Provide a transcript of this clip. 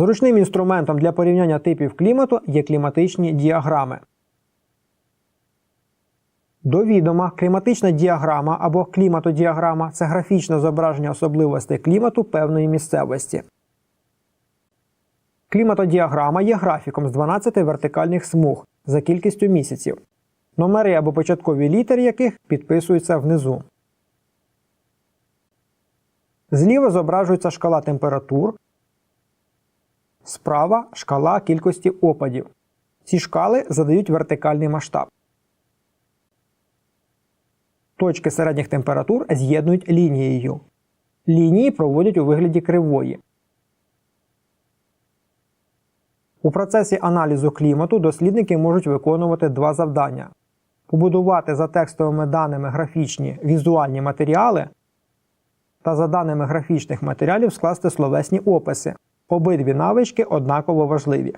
Зручним інструментом для порівняння типів клімату є кліматичні діаграми. До відома кліматична діаграма або кліматодіаграма це графічне зображення особливостей клімату певної місцевості. Кліматодіаграма є графіком з 12 вертикальних смуг за кількістю місяців, номери або початкові літери яких підписуються внизу. Зліва зображується шкала температур, справа шкала кількості опадів. Ці шкали задають вертикальний масштаб. Точки середніх температур з'єднують лінією. Лінії проводять у вигляді кривої. У процесі аналізу клімату дослідники можуть виконувати два завдання: побудувати за текстовими даними графічні візуальні матеріали та за даними графічних матеріалів скласти словесні описи. Обидві навички однаково важливі.